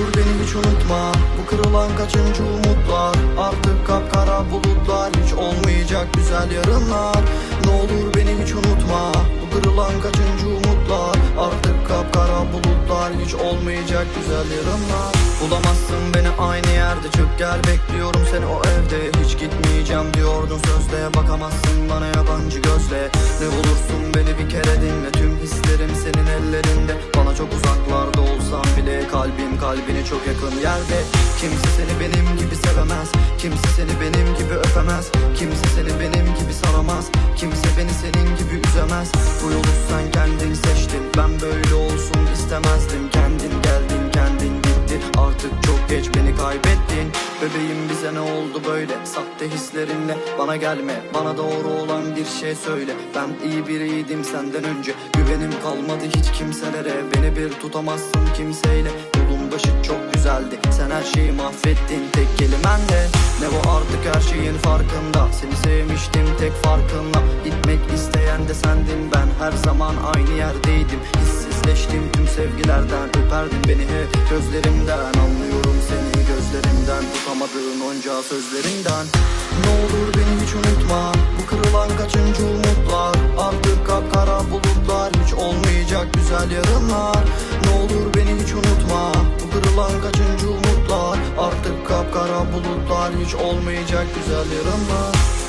olur beni hiç unutma. Bu kırılan kaçıncı umutlar? Artık kapkara bulutlar Hiç olmayacak güzel yarınlar. Ne olur beni hiç unutma. Bu kırılan kaçıncı umutlar? Artık kapkara bulutlar Hiç olmayacak güzel yarınlar. Bulamazsın beni aynı yerde Çık gel. Bekliyorum seni o evde. Hiç gitmeyeceğim diyordun sözde. Bakamazsın bana yabancı gözle. Ne bulursun kalbine çok yakın yerde. Kimse seni benim gibi sevemez. Kimse seni benim gibi öpemez. Kimse seni benim gibi saramaz Kimse beni senin gibi üzemez. Bu yolu sen kendin seçtin. Ben böyle olsun istemezdim. Kendin geldin kendin gittin. Artık çok geç beni kaybettin Bebeğim bize ne oldu böyle? Sahte hislerinle bana gelme. Bana doğru olan bir şey söyle. Ben iyi biriydim senden önce. Güvenim kalmadı hiç kimselere. Beni bir tutamazsın kimseyle. Yolun başı çok güzeldi. Sen her şeyi mahvettin. Tek kelimenle Ne bu artık her şeyin farkında. Seni sevmiştim tek farkınla Gitmek isteyen de sendin. Ben her zaman aynı yerdeydim. Hissizleştim tüm sevgilerden. Öperdin beni hep gözlerimden. Anlıyorum seni gözlerinden Tutamadığın onca sözlerinden. Ne olur beni hiç unutma Bu kırılan kaçıncı umutlar? Artık kapkara bulutlar Hiç olmayacak güzel yarınlar. Ne olur beni hiç unutma Bu kırılan kaçıncı umutlar? Artık kapkara bulutlar Hiç olmayacak güzel yarınlar